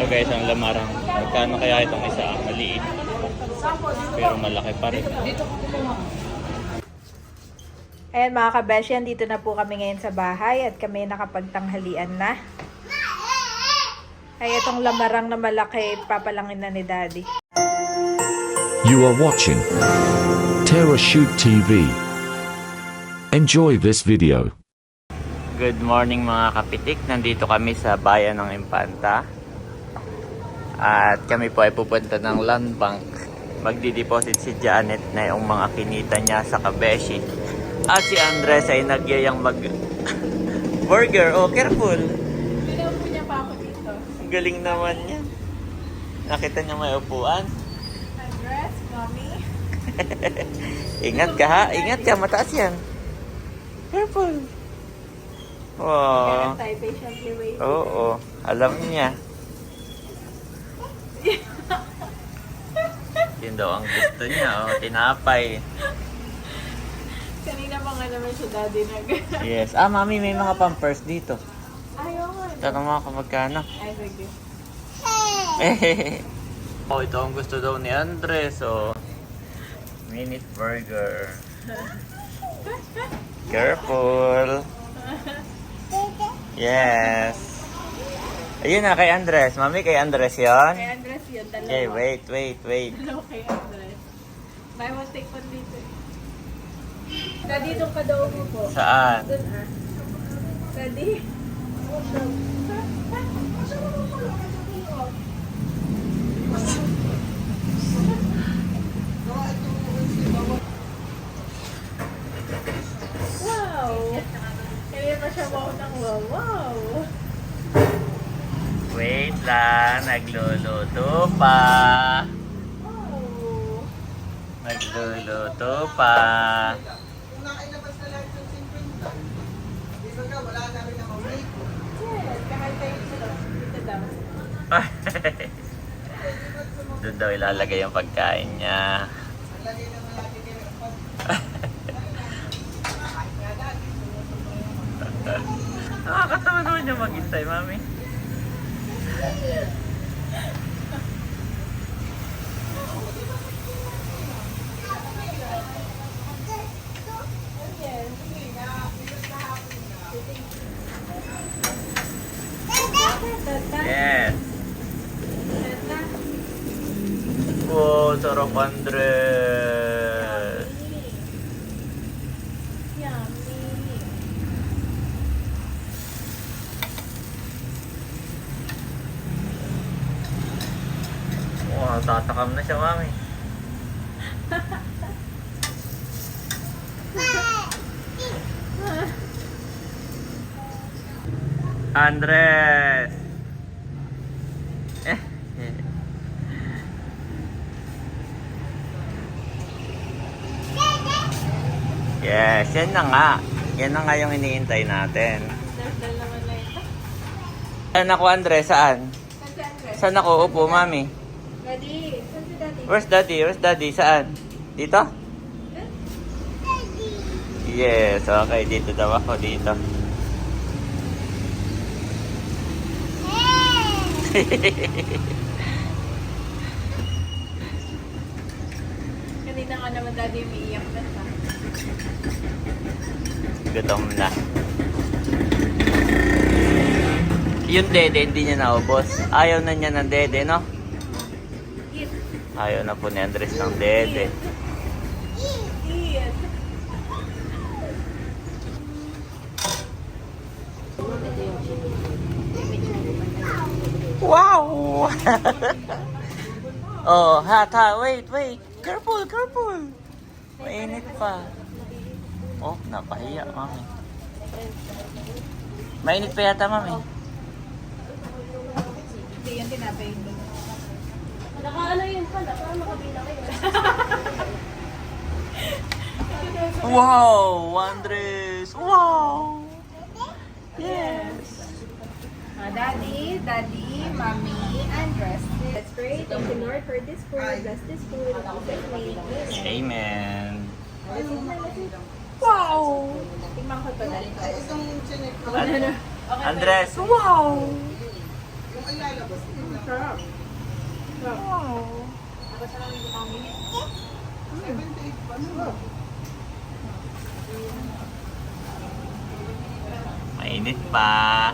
Ito guys, ang lamarang. Magkano kaya itong isa? Maliit. Pero malaki pa rin. Ayan mga kabesyan, dito na po kami ngayon sa bahay at kami nakapagtanghalian na. Ay, itong lamarang na malaki, papalangin na ni Daddy. You are watching Terra Shoot TV. Enjoy this video. Good morning mga kapitik. Nandito kami sa bayan ng Impanta. At kami po ay pupunta ng land bank. Magdi-deposit si Janet na yung mga kinita niya sa Kabeshi. At si Andres ay nagyayang mag burger. Oh, careful. Pinaupo niya pa ako dito. Galing naman niya. Nakita niya may upuan. Andres, mommy. Ingat ka ha. Ingat ka. Mataas yan. Careful. Wow. Waiting. Oo. Alam niya. Daw ang gusto niya. Oh, tinapay. Kanina pa nga naman siya daddy nag... Yes. Ah, mami, may mga pampers dito. Ayaw nga. Tanong mo ako magkano. Ay, sige. oh, ito ang gusto daw ni Andres. So, minute burger. Careful. Yes. Ayun na, kay Andres. Mami, kay Andres yon. Kay Andres yun, dalawa. Okay, wait, wait, wait. Dalawa kay Andres. Buy one, take one dito. Daddy, doon ka daw po. Saan? Doon ah. Daddy. Wow! Kaya pa siya wow ng wow. Wow! Wait lang, nagluluto pa. Nagluluto pa. Doon daw ilalagay yung pagkain niya. Nakakatawa naman yung maghintay, mami. Yes. Wow, sarap Andres. Wow, tatakam na siya, mami. Andres! Eh. Yes, yan na nga. Yan na nga yung iniintay natin. Saan ako, Andres? Saan? Saan ako upo, mami? Daddy, saan si Daddy? Where's daddy? Where's daddy? Saan? Dito? Yes, okay. Dito daw ako. Dito. Kanina nga naman Daddy umiiyak na siya. Gutom na. Yung dede, hindi niya naubos. Ayaw na niya ng dede, no? Ayaw na po ni Andres ng dede. Wow! oh, hot. Wait, wait. Careful, careful. Mainit pa. Oh, napahiya, mami. Mainit pa yata, mami. Hindi yan tinapay. Nakaano yun pala, para makabila kayo. Wow, Andres! Wow! Yes! Ah, Daddy, Daddy, Mommy, Andres. Let's pray. Thank you, Lord, for this food. Bless this food. In Jesus' name. Amen. Wow! Tingnan ko to, Daddy. Andres, wow! Mainit pa.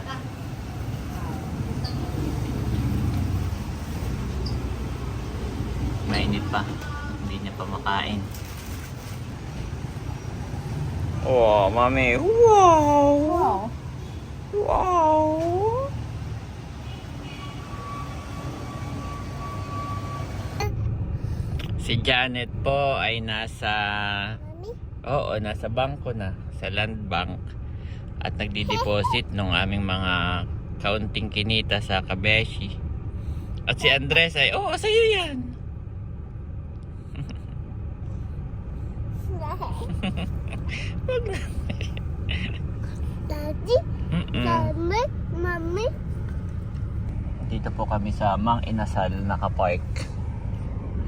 Mainit pa. Hindi niya pa makain. Oh, mami. Wow! Wow! Wow! Si Janet po ay nasa Oo, nasa bangko na sa land bank at nagdi-deposit ng aming mga counting kinita sa Kabeshi. At si Andres ay, oo, oh, sa'yo yan. Daddy, Mm-mm. Mommy, Mommy. Dito po kami sa Mang Inasal nakapark.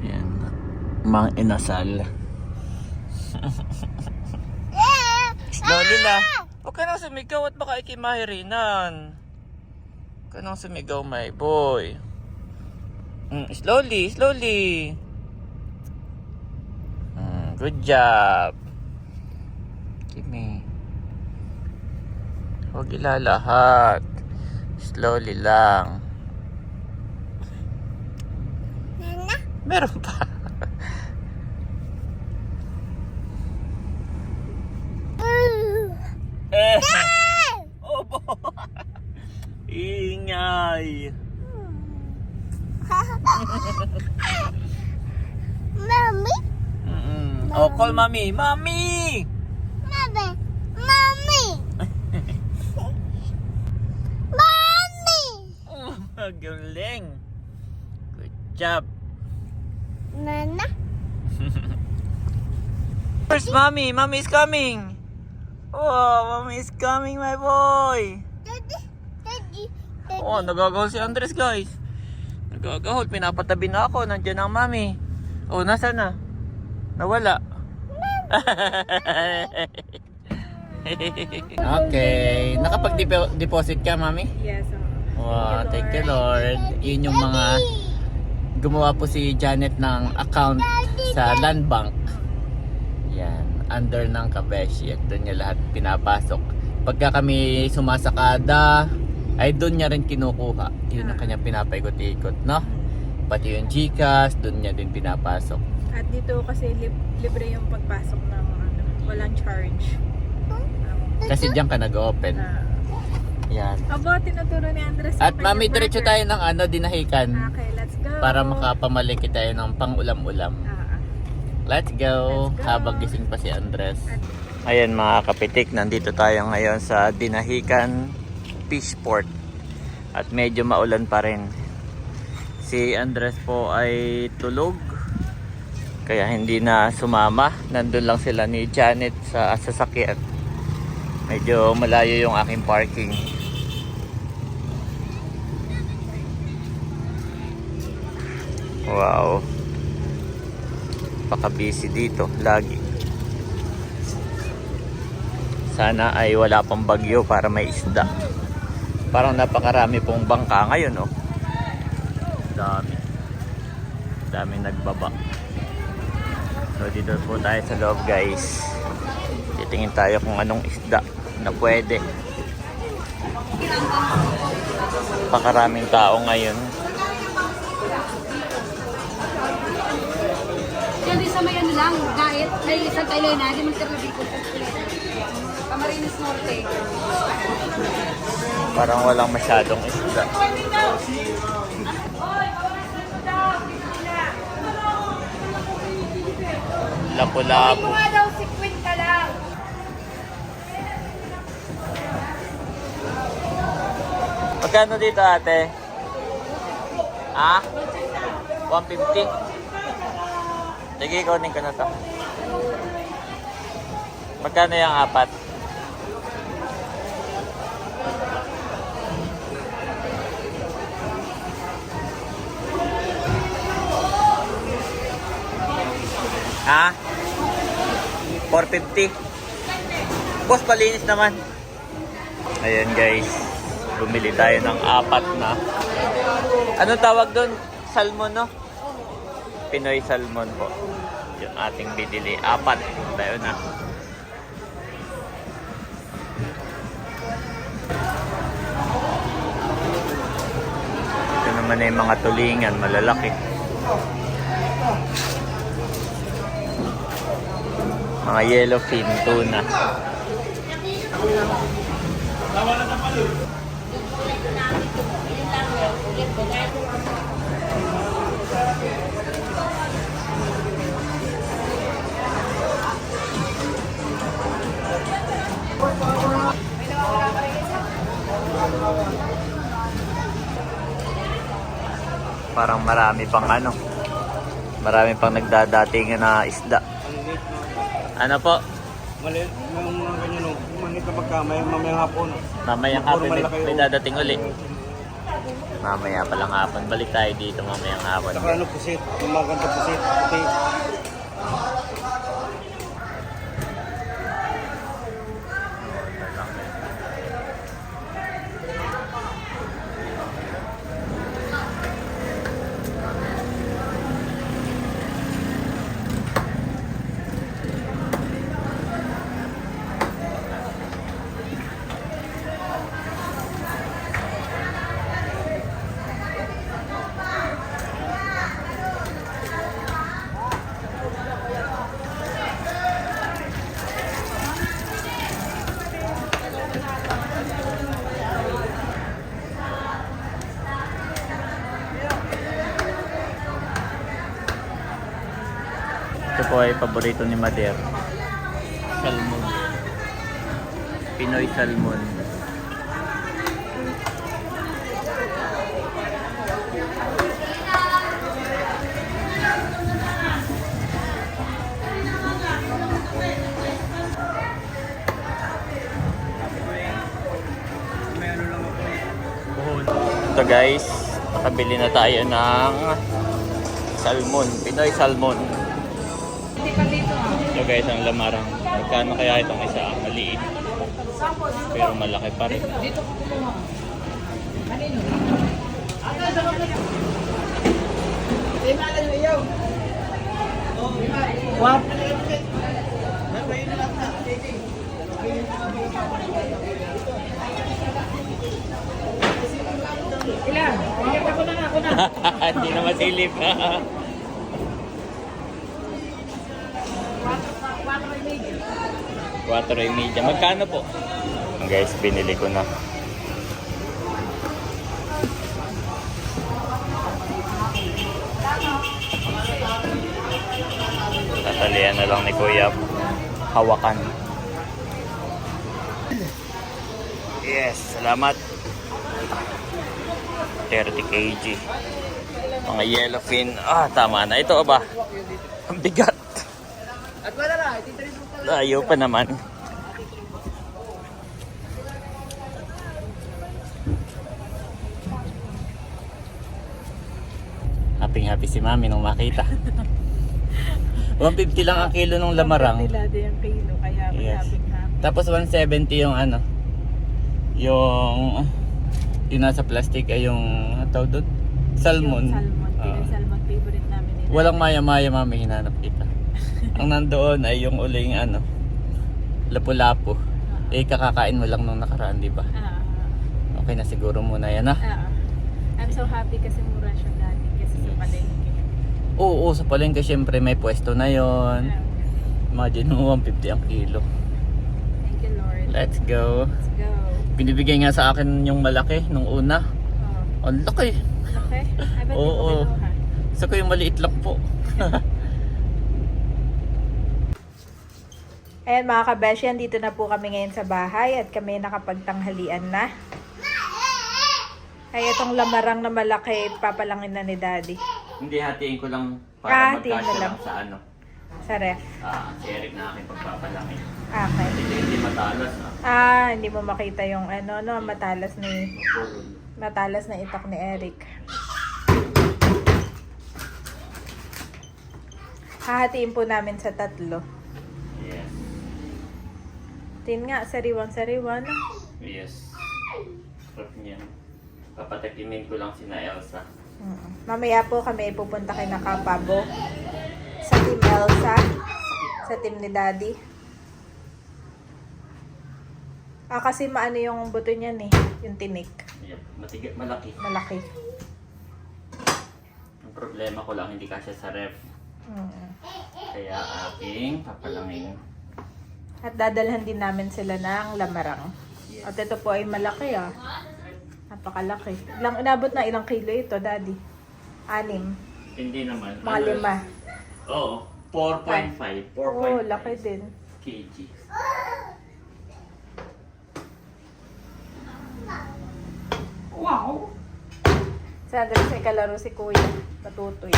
Ayan. Mang Inasal. Slowly la. Huwag ka nang sumigaw at baka ikimahirinan. Huwag ka nang sumigaw, my boy. Mm, slowly, slowly. Mm, good job. Kimi. Huwag ilalahat. Slowly lang. Nana, Meron pa. Ingay. Mommy, Mm-mm. Oh, call mami. Mami! Mommy, Mommy. Mommy. Oh, magaling. Good job. Nana, Where's mommy? Mommy is coming. Oh, mommy is coming, my boy. Daddy. Oh, nagagahol si Andres, guys. Nagagahol. Pinapatabi na ako. Nandiyan ang mami. Oh, nasa na? Nawala. okay. Nakapag-deposit ka, mami? Yes, oh. Wow, thank you, Lord. Yun yung mga gumawa po si Janet ng account sa Land Bank. Yan, under ng Kabeshi at doon niya lahat pinapasok. Pagka kami sumasakada, ay doon niya rin kinukuha. Yun ang kanya pinapaikot-ikot, no? Pati yung Gcash, doon niya din pinapasok. At dito kasi lib- libre yung pagpasok ng ano, walang charge. Um, Kasi diyan ka nag-open. na, Yan. abo, tinuturo ni Andres. At yung mami, diretso burger. tayo ng ano, dinahikan. Okay, let's go. Para makapamaliki tayo ng pang-ulam-ulam. Ah, ah. Let's go. Let's go. Habang gising pa si Andres. Ayan mga kapitik, nandito tayo ngayon sa Dinahican Fishport. At medyo maulan pa rin. Si Andres po ay tulog. Kaya hindi na sumama. Nandun lang sila ni Janet sa sasakyan. Medyo malayo yung aking parking. Wow. Baka busy dito lagi. Sana ay wala pang bagyo para may isda. Parang napakarami pong bangka ngayon, oh. Dami. Dami nagbaba. So dito po tayo sa loob, guys. Titingin tayo kung anong isda na pwede. Pakaraming tao ngayon. Yan din sa may ano lang, diet, may isang tayo na, di man sila nabikot. Camarines Norte. Parang walang masyadong isda. Lapu-lapu. Magkano dito ate? Ha? 150? Sige, kunin ko na to. Magkano yung apat? Ha? 450? Boss, palinis naman. Ayan guys, bumili tayo ng apat na Anong tawag doon? Salmon, no? Pinoy salmon po. Yung ating binili. Apat. Tayo na. Ito naman na yung mga tulingan. Malalaki. Mga yellowfin tuna. Parang marami pang ano. Marami pang nagdadating na isda. Ano po? Maliit yung ganyan o. Maliit na pagka may mamayang hapon. Mamayang hapon may, may dadating uli. Mamaya palang hapon. Balik tayo dito mamayang hapon. Saka ano pusit. Yung mga ganda pusit. Puti. Ito po ay paborito ni Mader. Salmon. Pinoy salmon. Ito guys, nakabili na tayo ng salmon. Pinoy salmon. Guys, ang lamarang. Magkano kaya itong isa? Maliit. Pero malaki pa rin. Dito ko kumuha. Kanino? What? Ilan? Ilan ako na, ako na. Hindi na masilip. Quatro y medio. 4 y media. Magkano po? Guys, binili ko na. Tatalian na lang ni Kuya. Hawakan. Yes, salamat. 30 kg. Mga yellowfin. Ah, tama na. Ito ba? Ang bigat. Ayaw pa naman. Happy happy si mami nung makita. 150 lang ang kilo ng lamarang. Nila din yung kilo, kaya Yes. Tapos 170 yung ano. Yung yung nasa plastic ay yung ano tawag doon? Salmon. Yung salmon. Pinoy salmon favorite namin. Walang maya-maya mami hinanap kita. Ang nandoon ay yung uling ano, lapu-lapu. Eh kakakain mo lang nung nakaraan, di ba? Ah, Okay na siguro muna yan ah, ah. I'm so happy kasi mura siya dati kasi sa palengke. Oo, oo, sa palengke syempre may pwesto na yon. Ah, Imagine mo 150 ang kilo. Thank you Lord. Let's go. Let's go. Binibigay nga sa akin yung malaki nung una. Oh, Ang laki. okay. I bet Oo, oo. kinuha. Sa ko yung maliit lang po. Ayan mga kabeshi, dito na po kami ngayon sa bahay at kami nakapagtanghalian na. Ay, itong lamarang na malaki, papalangin na ni Daddy. Hindi hatiin ko lang Ah, para mo magkasya lang. lang sa ano. Sa ref. Ah, si Eric na aking pagpapalangin. Okay. Hindi, hindi matalas ah. Ah, hindi mo makita yung ano, no, matalas ni matalas na itak ni Eric. Hahatiin po namin sa tatlo. Tin nga, sariwang-sariwa no? Yes. Sarap niyan. Papatikimin ko lang si na Elsa. Mm. Mamaya po kami pupunta kay Nakapabo sa Team Elsa, sa team ni Daddy. Ah, kasi maano yung buto niyan eh, yung tinik. Ayan, matigas, malaki. Malaki. Ang problema ko lang, hindi kasya sa ref. Mm. Kaya aking papalangin. At dadalhan din namin sila ng lamarang. At ito po ay malaki ah. Napakalaki. Ilang, inabot na ilang kilo ito, Daddy? Anim. Hindi naman. Mga Ano, lima. Oo. 4.5. 4.5 Oo, laki din. kg. Wow! Sa Andres ay kalaro si Kuya. Patutoy.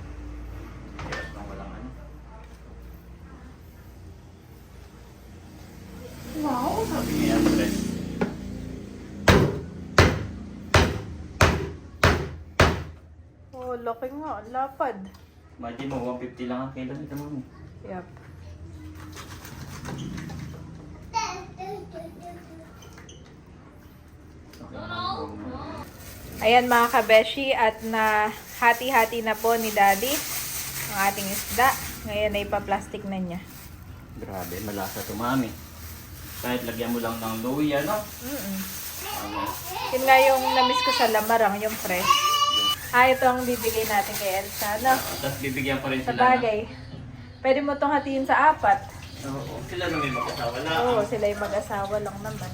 Hirap nang walang ano. Wow! Sabi niya, Andres. Oh, laki nga. Ang Lapad. Imagine mo, 150 lang ang kilo nito mami. Yep. Ayan mga kabeshi at na hati-hati na po ni Daddy ang ating isda. Ngayon ay pa-plastic na niya. Grabe, malasa to mami. Kahit lagyan mo lang ng luya, no? Mm-mm. Ano, Yun nga yung namiss ko sa lamarang, yung fresh. Ah, ito ang bibigay natin kay Elsa, no? Tapos bibigyan pa rin Sa sila bagay. Pwede mo itong hatiin sa apat. ng... Oo, sila na may magkasawa na. Oo, sila yung mag-asawa lang naman.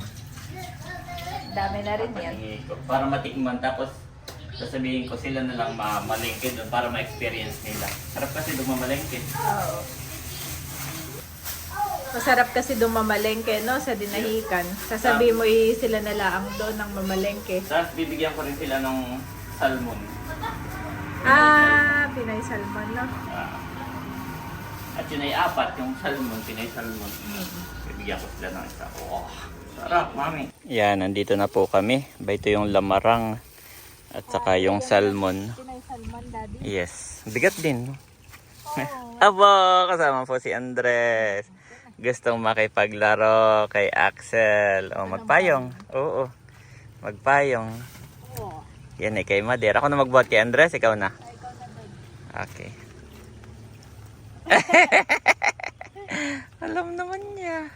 Dami na rin yan. Pahingi ko. Para matikman. Tapos sasabihin ko sila na lang mamalengke doon para ma-experience nila. Sarap kasi doon mamalengke. Oo. Masarap kasi doon mamalengke, no? Sa dinahikan. Sasabihin mo eh, sila na lang doon ng mamalengke. Tapos bibigyan ko rin sila ng salmon. Ah, Pinay Salmon, no? Ah. at yun ay apat, yung salmon, pinay salmon. Bibigyan ko sila ng isa. Oh, sarap, mami. Yan, nandito na po kami. Ba ito yung lamarang at saka yung salmon. Pinay Salmon, Daddy. Yes, bigat din. no? Abo, kasama po si Andres. Gustong makipaglaro kay Axel. O, magpayong. Oo, magpayong. Yan eh, kay Mader. Ako na magbuhat kay Andres, ikaw na. Okay. Alam naman niya.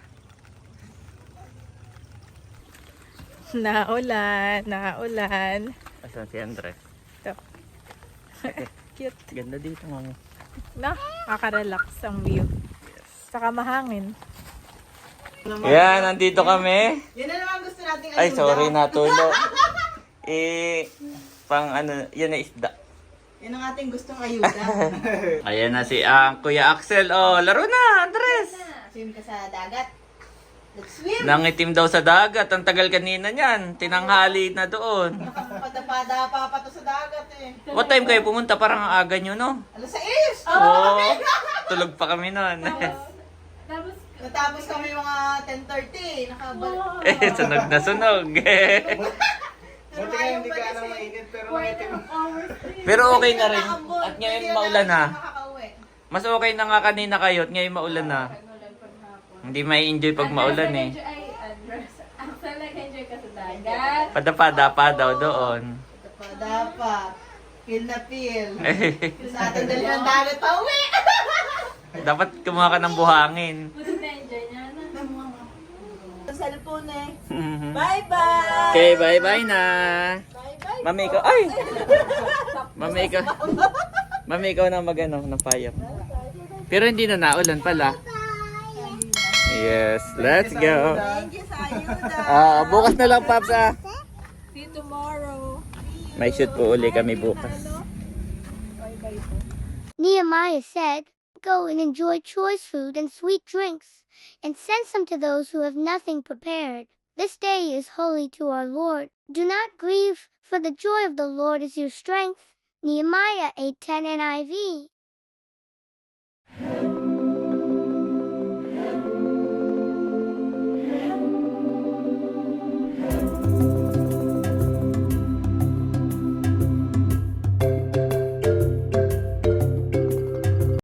Naulan, naulan. Asan si Andres? Ito. Cute. Ganda dito, mami. No? Nakaka-relax ang view. Saka mahangin. Yan, nandito kami. Yun na naman gusto nating Ay, sorry, natulo. eh, pang ano, yun na isda. Yun ang ating gustong ayuda. Ayan na si ang Kuya Axel. Oh, laro na, Andres. Swim ka sa dagat. Let's swim! Nangitim daw sa dagat. Ang tagal kanina niyan. Tinanghali na doon. Nakapada pa pa to sa dagat eh. What time kayo pumunta? Parang ang aga nyo, no? Alas sa is! Oo. tulog pa kami noon. Tapos, Natapos kami mga 10.30. Nakabalik. eh, sunog na sunog. Buti nga hindi ka na mainit pero nangitim. Pero okay na rin. At ngayon maulan na. Mas okay na nga kanina kayo at ngayon maulan na. Hindi may enjoy pag maulan eh. Andres. Ang nag-enjoy ka sa dagat. Padapa-dapa daw doon. Ito pa dapat. Feel na feel. Sa ating dali ng dagat pa uwi. Dapat kumuha ka ng buhangin. Buti na-enjoy niya cellphone eh. Bye-bye! Okay, bye-bye na. Mami ikaw, ay! Mami ikaw. Mami ikaw na magano ng payap. Pero hindi na naulan pala. Yes, let's go. Thank you sa ayuda. Ah, bukas na lang, Paps, ah. See you tomorrow. May shoot po uli kami bukas. Nehemiah said, Go and enjoy choice food and sweet drinks, and send some to those who have nothing prepared. This day is holy to our Lord. Do not grieve, for the joy of the Lord is your strength. Nehemiah 8:10 NIV.